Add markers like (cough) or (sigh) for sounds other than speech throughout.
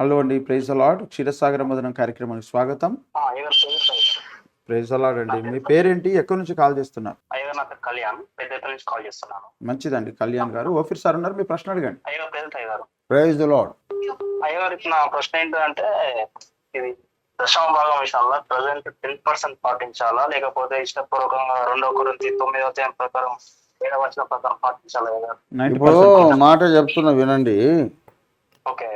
Hello అండి praise అలాడ్ క్షీరసాగర మదనం కార్యక్రమానికి స్వాగతం. ప్రైజ్ అలాడ్ అండి. మీ పేరేంటి? ఎక్కడి నుంచి కాల్ చేస్తున్నారు? కళ్యాణ్. నుంచి కాల్ చేస్తున్నాను. మంచిదండి కళ్యాణ్ గారు. ఓఫీర్ సార్ ఉన్నారు మీ ప్రశ్న అడగండి. ప్రైజ్ ద లాడ్ అయ్యగారు ఇప్పుడు నా ప్రశ్న ఏంటంటే ఇది దశమ భాగం విషయంలో ప్రజెంట్ టెన్ పర్సెంట్ పాటించాలా? లేకపోతే ఇష్టపూర్వకంగా రెండో గురించి తొమ్మిదో అధ్యాయం ప్రకారం ఏడవ వచ్చిన ప్రకారం పాటించాలా ఇప్పుడు మాట చెప్తున్నా వినండి. ఓకే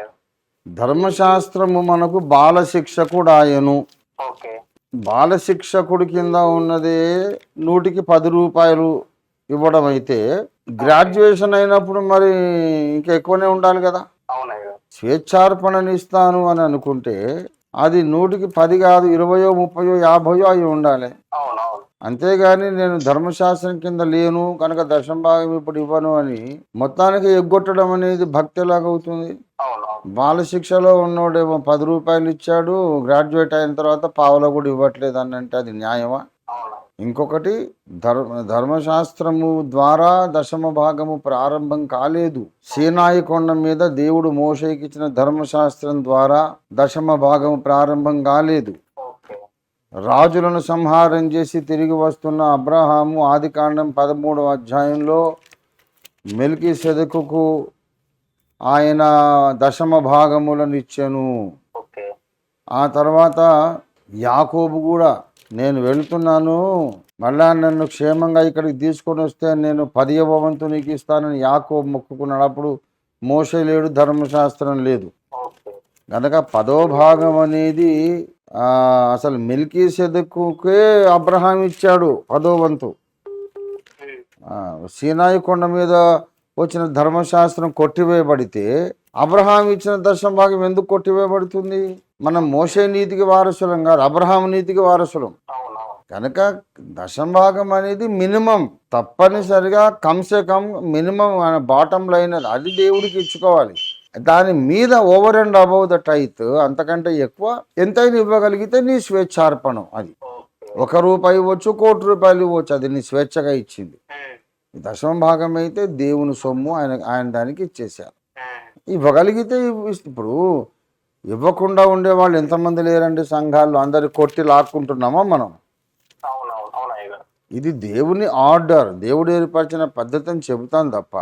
ధర్మశాస్త్రము మనకు బాల శిక్షకుడు ఆయను ఓకే. బాల శిక్షకుడి కింద ఉన్నదే నూటికి పది రూపాయలు ఇవ్వడం అయితే గ్రాడ్యుయేషన్ అయినప్పుడు మరి ఇంకా ఎక్కువనే ఉండాలి కదా. అవునయ్యగారు స్వేచ్ఛార్పణని ఇస్తాను అని అనుకుంటే అది నూటికి పది కాదు ఇరవయో ముప్పయో యాభయో అవి ఉండాలి. అంతేగాని నేను ధర్మశాస్త్రం కింద లేను కనుక దశం భాగం ఇప్పుడు ఇవ్వను అని మొత్తానికి ఎగ్గొట్టడం అనేది భక్తి ఎలాగవుతుంది అవును అవును బాల శిక్షలో ఉన్నోడేమో పది రూపాయలు ఇచ్చాడు గ్రాడ్యుయేట్ అయిన తర్వాత పావలో కూడా ఇవ్వట్లేదు అని అంటే అది న్యాయమా? ఇంకొకటి ధర్మ ధర్మశాస్త్రము ద్వారా దశమ భాగము ప్రారంభం కాలేదు. సీనాయి కొండ మీద దేవుడు మోషేకి ఇచ్చిన ధర్మశాస్త్రం ద్వారా దశమ భాగము ప్రారంభం కాలేదు. రాజులను సంహారం చేసి తిరిగి వస్తున్న అబ్రహాము ఆదికాండం పదమూడవ అధ్యాయంలో మెల్కి సెదకుకు ఆయన దశమ భాగములను ఇచ్చెను ఆ తర్వాత యాకోబు కూడా నేను వెళ్తున్నాను మళ్ళా నన్ను క్షేమంగా ఇక్కడికి తీసుకొని వస్తే నేను పదియవ వంతు నీకు ఇస్తానని యాకోబు మొక్కుకున్నాడు. అప్పుడు మోసే లేడు ధర్మశాస్త్రం లేదు. కనుక పదో భాగం అనేది అసలు మిల్కీ సెదకుకే అబ్రహాం ఇచ్చాడు పదో వంతు. సీనాయి కొండ మీద వచ్చిన ధర్మశాస్త్రం కొట్టివేయబడితే అబ్రహాం ఇచ్చిన దశమ భాగం ఎందుకు కొట్టివేయబడుతుంది? మనం మోసే నీతికి వారసులం కాదు అబ్రహాం నీతికి వారసులం. కనుక దశమ భాగం అనేది మినిమం తప్పనిసరిగా కమ్సే కమ్ మినిమం బాటం లైన్ అది దేవుడికి ఇచ్చుకోవాలి. దాని మీద over and above the tithe అంతకంటే ఎక్కువ ఎంతైనా ఇవ్వగలిగితే నీ స్వేచ్ఛార్పణం అది. ఒక రూపాయి ఇవ్వచ్చు కోటి రూపాయలు ఇవ్వచ్చు అది నీ స్వేచ్ఛగా ఇచ్చింది. దశమ భాగం అయితే దేవుని సొమ్ము ఆయన ఆయన దానికి ఇచ్చేశారు. ఉమ్. ఇవ్వగలిగితే ఇవ్- ఇప్పుడు ఇవ్వకుండా ఉండేవాళ్ళు ఎంతమంది లేరండి సంఘాల్లో? అందరు కొట్టి లాక్కుంటున్నామా మనం? ఇది దేవుని ఆర్డర్. దేవుడు ఏర్పరిచిన పద్ధతిని చెబుతాం తప్ప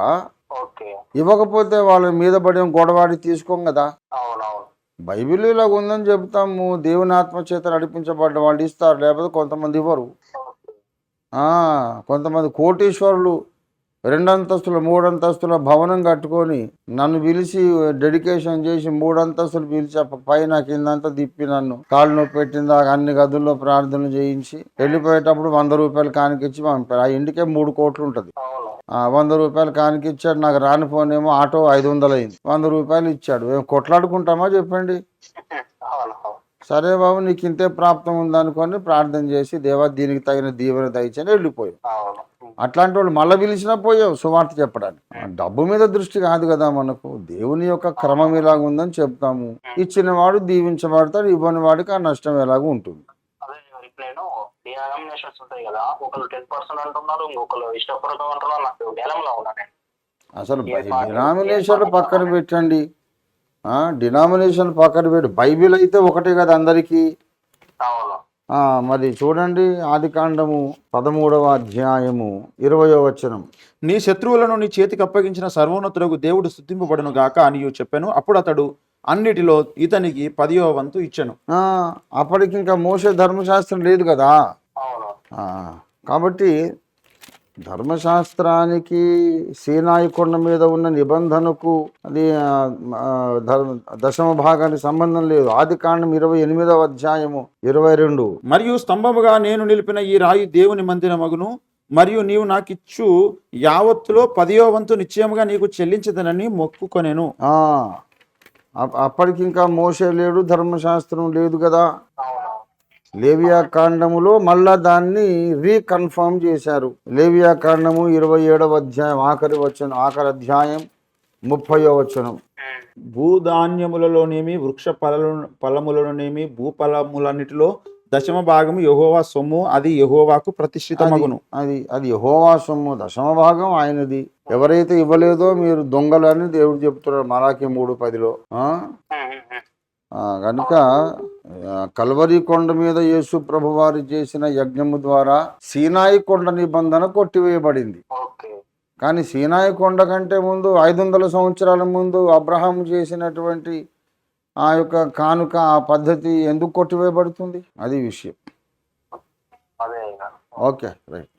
ఇవ్వకపోతే వాళ్ళ మీద పడి గొడవాడి తీసుకోం కదా? బైబిల్ ఇలా ఉందని చెబుతాము. దేవుని ఆత్మ చేత నడిపించబడ్డ వాళ్ళు ఇస్తారు. లేకపోతే కొంతమంది ఇవ్వరు. కొంతమంది కోటీశ్వరులు రెండంతస్తుల మూడంతస్తుల భవనం కట్టుకొని నన్ను పిలిచి డెడికేషన్ చేసి మూడంతస్తులు పిలిచి పైన కిందంతా తిప్పి నన్ను కాళ్ళు నొప్పి పెట్టిందా అన్ని గదుల్లో ప్రార్థనలు చేయించి వెళ్ళిపోయేటప్పుడు వంద రూపాయలు కానికిచ్చి పంపారు. ఆ ఇంటికే మూడు కోట్లు ఉంటుంది. వంద రూపాయలు కానికిచ్చాడు. నాకు రాని ఫోన్ ఏమో ఆటో ఐదు వందలు అయింది వంద రూపాయలు ఇచ్చాడు. మేము కొట్లాడుకుంటామా చెప్పండి? (laughs) సరే బాబు నీకు ఇంతే ప్రాప్తం ఉందనుకొని ప్రార్థన చేసి దేవా దీనికి తగిన దీవెన దయచని వెళ్ళిపోయావు. అట్లాంటి వాళ్ళు మళ్ళీ పిలిచినా పోయావు సువార్త చెప్పడానికి. డబ్బు మీద దృష్టి కాదు కదా మనకు. దేవుని యొక్క క్రమం ఎలాగ ఉందని చెప్తాము. ఇచ్చిన వాడు దీవించబడతాడు ఇవ్వని వాడికి ఆ నష్టం ఎలాగ ఉంటుంది. అసలు డినామినేషన్ పక్కన పెట్టండి. డినామినేషన్ పక్కన పెట్టి. బైబిల్ అయితే ఒకటే కదా అందరికీ? మరి చూడండి ఆదికాండము పదమూడవ అధ్యాయము ఇరవయో వచనం. నీ శత్రువులను నీ చేతికి అప్పగించిన సర్వోన్నతులకు దేవుడు స్థుతింపబడును గాక అని చెప్పాను. అప్పుడు అతడు అన్నిటిలో ఇతనికి పదియో వంతు ఇచ్చెను. ఆ, అప్పటికి ఇంకా మోసే ధర్మశాస్త్రం లేదు కదా? కాబట్టి ధర్మశాస్త్రానికి సీనాయి కొండ మీద ఉన్న నిబంధనకు అది ధర్మ దశమ భాగానికి సంబంధం లేదు. ఆది కాండం ఇరవై ఎనిమిదవ అధ్యాయము ఇరవై రెండు. మరియు స్తంభముగా నేను నిలిపిన ఈ రాయి దేవుని మందిరమగును మరియు నీవు నాకిచ్చు యావత్తులో పదియో వంతు నిశ్చయముగా నీకు చెల్లించదనని మొక్కుకొనెను. అప్పటికి ఇంకా మోసే లేడు ధర్మశాస్త్రం లేదు కదా. లేవియా కాండములో మళ్ళా దాన్ని రీకన్ఫర్మ్ చేశారు. లేవియా కాండము ఇరవై ఏడవ అధ్యాయం ఆఖరి వచనం ఆఖరి అధ్యాయం ముప్పయో వచనం. ఉమ్. భూధాన్యములలోనేమి వృక్ష ఫల ఫలములలోనేమి భూఫలములన్నిటిలో దశమ భాగము యెహోవా సొమ్ము అది యెహోవాకు ప్రతిష్ఠితమగును. అది అది యెహోవా సొమ్ము దశమ భాగం ఆయనది. ఎవరైతే ఇవ్వలేదో మీరు దొంగలు అని దేవుడు చెప్తున్నాడు మరాకి మూడు పదిలో. కనుక కల్వరి కొండ మీద యేసు ప్రభు వారు చేసిన యజ్ఞము ద్వారా సీనాయి కొండ నిబంధన కొట్టివేయబడింది. కానీ సీనాయి కొండ కంటే ముందు ఐదు వందల సంవత్సరాల ముందు అబ్రహాం చేసినటువంటి ఆ యొక్క కానుక ఆ పద్ధతి ఎందుకు కొట్టివేయబడుతుంది? అది విషయం. Okay right.